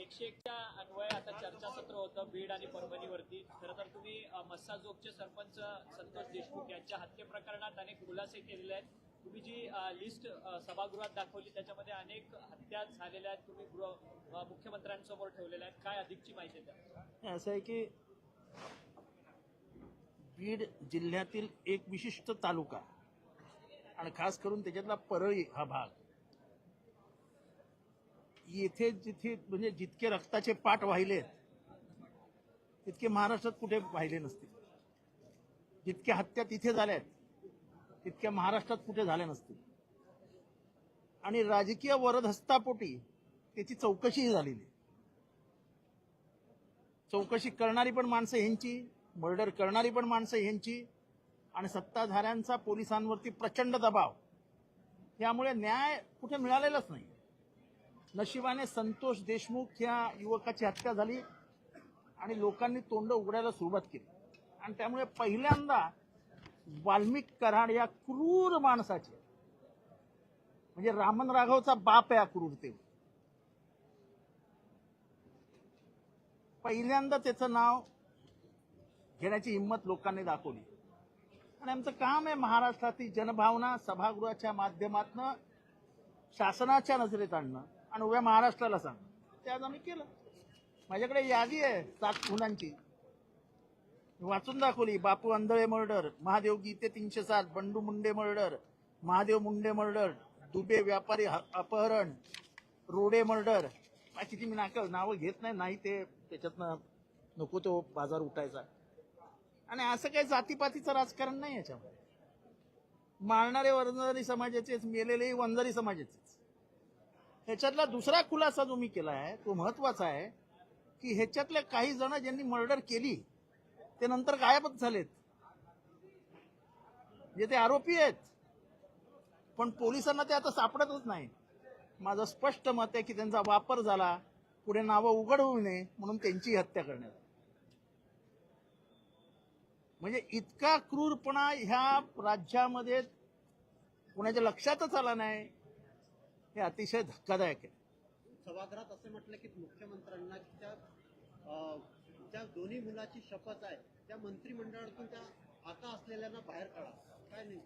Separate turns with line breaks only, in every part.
एकशे एकच्या अन्वये आता चर्चासत्र होतं बीड आणि परभणीवरती. खरं तर तुम्ही मस्साजोगचे सरपंच संतोष देशमुख यांच्या हत्ये प्रकरणात अनेक खुलासे केलेले आहेत. तुम्ही जी लिस्ट सभागृहात दाखवली त्याच्यामध्ये अनेक हत्या झालेल्या आहेत. तुम्ही गृह मुख्यमंत्र्यांसमोर ठेवलेल्या आहेत. काय अधिकची माहिती द्या
असं आहे की बीड जिल्ह्यातील एक विशिष्ट तालुका आणि खास करून त्याच्यातला परळी हा भाग येथे जिथे म्हणजे जितके रक्ताचे पाठ वाहिलेत तितके महाराष्ट्रात कुठे वाहिले नसतील जितक्या हत्या तिथे झाल्यात तितक्या महाराष्ट्रात कुठे झाल्या नसतील. आणि राजकीय वरदहस्तापोटी त्याची चौकशीही झालेली आहे. चौकशी करणारी पण माणसं ह्यांची मर्डर करणारी पण माणसं ह्यांची आणि सत्ताधाऱ्यांचा पोलिसांवरती प्रचंड दबाव. यामुळे न्याय कुठे मिळालेलाच नाही. नशिबाने संतोष देशमुख या युवकाची हत्या झाली आणि लोकांनी तोंड उघडायला सुरुवात केली. आणि त्यामुळे पहिल्यांदा वाल्मिक कराड या क्रूर माणसाचे म्हणजे रामन राघवचा बाप आहे या क्रूरतेवर पहिल्यांदा त्याचं नाव घेण्याची हिंमत लोकांनी दाखवली. आणि आमचं काम आहे महाराष्ट्रातील जनभावना सभागृहाच्या माध्यमातून शासनाच्या नजरेत आणणं. आणि उभ्या महाराष्ट्राला सांग. ते आज आम्ही केलं. माझ्याकडे यादी आहे सात खुनांची वाचून दाखवली बापू अंधळे मर्डर महादेव गीते तीनशे सात बंडू मुंडे मर्डर महादेव मुंडे मर्डर दुबे व्यापारी ह- अपहरण रोडे मर्डर. किती मी नाकल नावं घेत नाही नाही ते त्याच्यातनं नको तो बाजार उठायचा. आणि असं काही जातीपातीचं राजकारण नाही याच्यामध्ये. मारणारे वंजारी समाजाचेच मेलेलेही वंजारी समाजाचेच. ह्याच्यातला दुसरा खुलासा जो मी केला आहे तो महत्त्वाचा आहे की ह्याच्यातले काही जण ज्यांनी मर्डर केली ते नंतर गायबच झालेत. जे ते आरोपी आहेत. पण पोलिसांना ते आता सापडतच नाही. माझं स्पष्ट मत आहे की त्यांचा वापर झाला पुढे नावं उघड होऊ नये म्हणून त्यांची हत्या करण्यात. म्हणजे इतका क्रूरपणा ह्या राज्यामध्ये कुणाच्या लक्षातच आला नाही. हे अतिशय धक्कादायक आहे.
सभागृहात असे म्हटलं की मुख्यमंत्र्यांना त्या दोन्ही मुलाची शपथ आहे त्या मंत्रिमंडळातून त्या आता असलेल्यांना बाहेर काढा. काय नाही.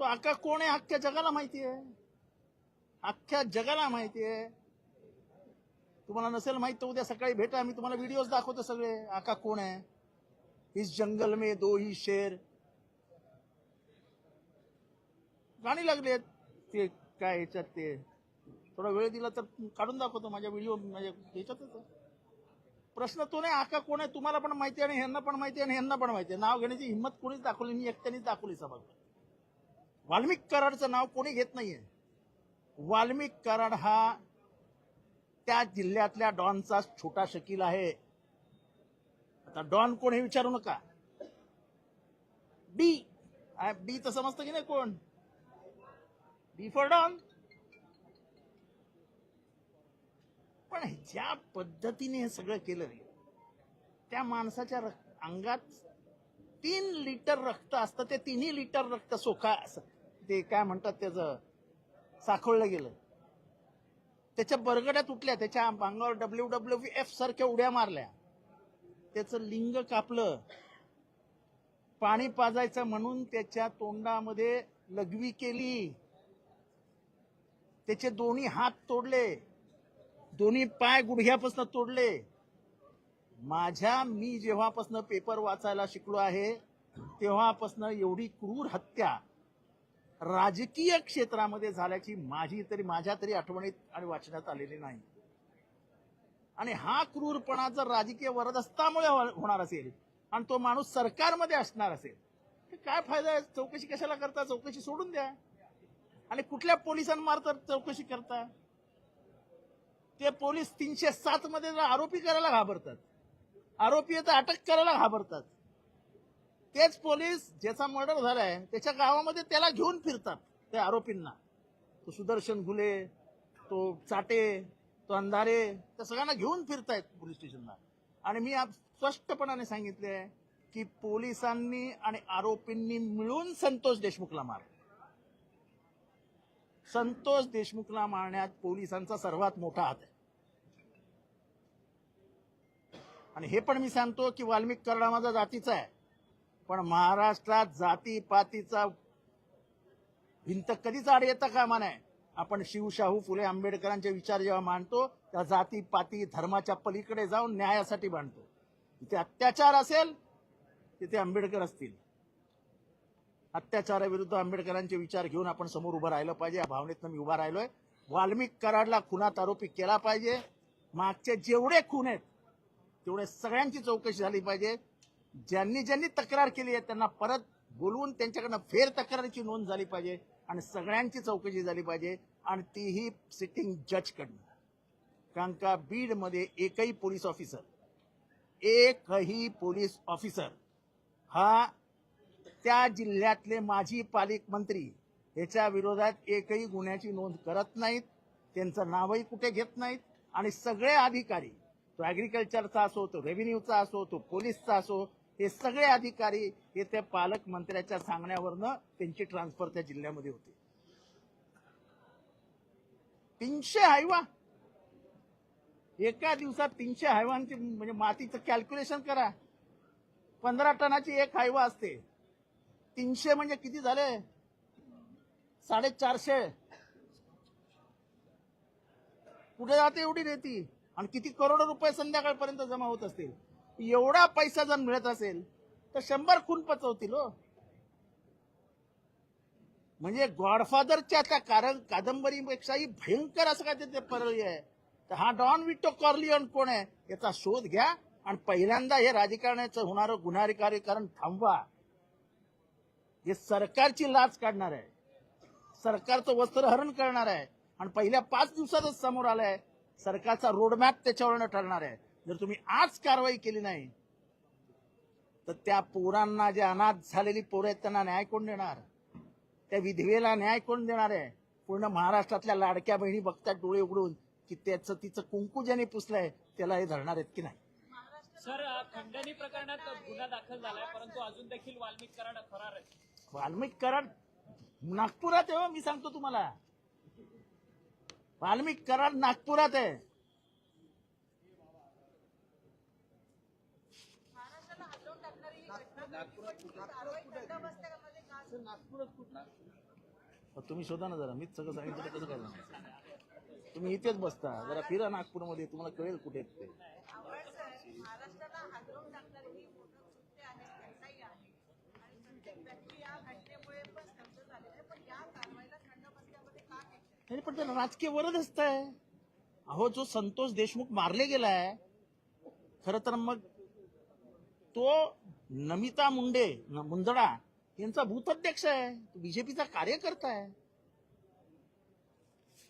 तो आका कोण आहे? अख्ख्या जगाला माहिती आहे. अख्ख्या जगाला माहिती आहे. तुम्हाला नसेल माहीत तर उद्या सकाळी भेटा. मी तुम्हाला व्हिडिओज दाखवतो सगळे. आका कोण आहे? इस जंगल में दो ही शेर. गाणी लागली आहेत ते काय याच्यात ते? थोडा वेळ दिला तर काढून दाखवतो माझ्या व्हिडिओ माझ्या ह्याच्यातच. प्रश्न तो नाही आका कोण आहे तुम्हाला पण माहिती आहे आणि ह्यांना पण माहिती आहे आणि ह्यांना पण माहिती आहे. नाव घेण्याची हिंमत कोणीच दाखवली मी एकट्यानेच दाखवली सभागृहात वाल्मिक कराडचं नाव कोणी घेत नाहीये. वाल्मिक कराड हा त्या जिल्ह्यातल्या डॉनचा छोटा शकील आहे. आता डॉन कोण हे विचारू नका. डी. डी तर समजतं की नाही कोण? D for don. पण ज्या पद्धतीने हे सगळं केलं रे त्या माणसाच्या अंगात तीन लिटर रक्त असतं ते तिन्ही लिटर रक्त सोखा ते काय म्हणतात त्याचं साखळलं गेलं. त्याच्या बरगड्या तुटल्या त्याच्या अंगावर डब्ल्यू डब्ल्यू एफ सारख्या उड्या मारल्या. त्याचं लिंग कापलं. पाणी पाजायचं म्हणून त्याच्या तोंडामध्ये लघवी केली. त्याचे दोन्ही हात तोडले. दोन्ही पाय गुडघ्यापासून तोडले. माझ्या मी जेव्हापासून पेपर वाचायला शिकलो आहे तेव्हापासनं एवढी क्रूर हत्या राजकीय क्षेत्रामध्ये झाल्याची माझी तरी माझ्या तरी आठवणीत आणि वाचण्यात आलेली नाही. आणि हा क्रूरपणा जर राजकीय वरदस्तामुळे हो-, होणार असेल आणि तो माणूस सरकारमध्ये असणार असेल तर काय फायदा आहे? चौकशी कशाला करता? चौकशी सोडून द्या. आणि कुठल्या पोलिसांमार्फत चौकशी करता? ते पोलीस तीनशे सात मध्ये आरोपी करायला घाबरतात आरोपी आता अटक करायला घाबरतात तेच पोलीस ज्याचा मर्डर झालाय त्याच्या गावामध्ये त्याला घेऊन फिरतात त्या आरोपींना. तो सुदर्शन घुले तो चाटे तो अंधारे त्या सगळ्यांना घेऊन फिरतायत पोलीस स्टेशनला. आणि मी आज स्पष्टपणाने सांगितले की पोलिसांनी आणि आरोपींनी मिळून संतोष देशमुखला मार संतोष देशमुखला मारण्यात पोलिसांचा सर्वात मोठा हात आहे. आणि हे पण मी सांगतो की वाल्मिक कराड माझा जातीचा आहे. पण महाराष्ट्रात जातीपातीचा भिंत कधीच आड येता कामा नाही आपण शिवशाहू फुले आंबेडकरांचे विचार जेव्हा मांडतो त्या जाती पाती धर्माच्या पलीकडे जाऊन न्यायासाठी मांडतो. तिथे अत्याचार असेल तिथे आंबेडकर असतील. अत्याचाराविरुद्ध आंबेडकरांचे विचार घेऊन आपण समोर उभं राहिलं पाहिजे. या भावनेतनं मी उभा राहिलोय. वाल्मिक कराडला खुनात आरोपी केला पाहिजे. मागचे जेवढे खून आहेत तेवढे सगळ्यांची चौकशी झाली पाहिजे. ज्यांनी ज्यांनी तक्रार केली आहे त्यांना परत बोलवून त्यांच्याकडनं फेर तक्रारीची नोंद झाली पाहिजे आणि सगळ्यांची चौकशी झाली पाहिजे आणि तीही सिटिंग जजकडनं कारण का बीडमध्ये एकही पोलीस ऑफिसर एकही पोलीस ऑफिसर हा त्या जिल्ह्यातले माजी पालकमंत्री याच्या विरोधात एकही गुन्ह्याची नोंद करत नाहीत. त्यांचं नावही कुठे घेत नाहीत. आणि सगळे अधिकारी तो ॲग्रिकल्चरचा असो तो रेव्हेन्यूचा असो तो पोलीसचा असो हे सगळे अधिकारी हे त्या पालकमंत्र्याच्या सांगण्यावरनं त्यांची ट्रान्सफर त्या जिल्ह्यामध्ये होते. तीनशे हायवा. एका दिवसात तीनशे हायवांची म्हणजे मातीचं कॅल्क्युलेशन करा. पंधरा टनाची एक हायवा असते. तीनशे म्हणजे किती झाले? साडेचारशे. कुठे जाते एवढी रेती? आणि किती करोड रुपये संध्याकाळपर्यंत जमा होत असतील? एवढा पैसा जर मिळत असेल तर शंभर खून पचवतील हो. म्हणजे गॉडफादरच्या त्या कारण कादंबरीपेक्षाही भयंकर असं काय ते परळी आहे? तर हा डॉन विटो कॉर्लियन कोण आहे? याचा शोध घ्या. आणि पहिल्यांदा हे राजकारणाचं होणारं गुन्हेगारीकरण थांबवा. हे सरकारची लाच काढणार आहे. सरकारचं वस्त्रहरण करणार आहे. आणि पहिल्या पाच दिवसातच समोर आलंय सरकारचा रोडमॅप त्याच्यावरनं ठरणार आहे. जर तुम्ही आज कारवाई केली नाही तर त्या पोरांना जे अनाथ झालेली पोरं आहेत त्यांना न्याय कोण देणार? त्या विधवेला न्याय कोण देणार आहे? पूर्ण महाराष्ट्रातल्या लाडक्या बहिणी बघतात डोळे उघडून की त्याचं तिचं कुंकू ज्याने पुसलंय त्याला हे धरणार आहेत की नाही?
सर खंडणी प्रकरणात गुन्हा दाखल झालाय परंतु अजून देखील वाल्मिक कराड फरार
वाल्मिक कराड नागपुरात आहे हो, मी सांगतो तुम्हाला. वाल्मिक कराड नागपुरात आहे. तुम्ही शोधा ना जरा मीच सगळं सांगितलं तर कसं काय तुम्ही इथेच बसता जरा फिरा नागपूरमध्ये तुम्हाला कळेल कुठे आहेत ते
आवड साहेब, महाराष्ट्राला हादरवून टाकणारी ही मोठं कृत्य आहे घटनाही आहे आणि प्रत्येक व्यक्ती या घटनेमुळे पण स्तब्ध झालेला आहे पण या कारवाईला थंड बसल्यामध्ये का नाही
पण त्याला राजकीय वरदस्त आहे अहो जो संतोष देशमुख मारले गेलाय खर तर मग तो नमिता मुंडे मुंदडा यांचा भूताध्यक्ष आहे. बीजेपीचा कार्यकर्ता आहे.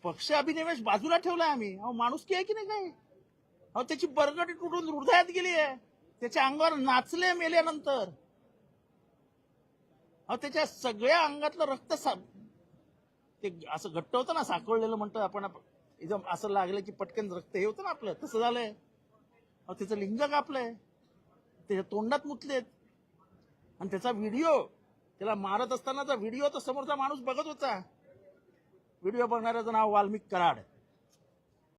पक्ष अभिनिवेश बाजूला ठेवलाय आम्ही. अहो माणूस की आहे की नाही काय? अहो त्याची बरगडी तुटून हृदयात गेली आहे. त्याच्या अंगावर नाचले मेल्यानंतर. अहो त्याच्या सगळ्या अंगातलं रक्त ते असं घट्ट होतं ना साकळलेलं म्हणतो आपण एकदम असं लागलं की पटकन रक्त हे होतं ना आपलं तसं झालंय. अहो त्याचं लिंग कापलंय. त्याच्या तोंडात मुतलेत. आणि त्याचा व्हिडिओ त्याला मारत असतानाचा व्हिडिओ तर समोरचा माणूस बघत होता. व्हिडिओ बघणाऱ्याचं नाव वाल्मिक कराड.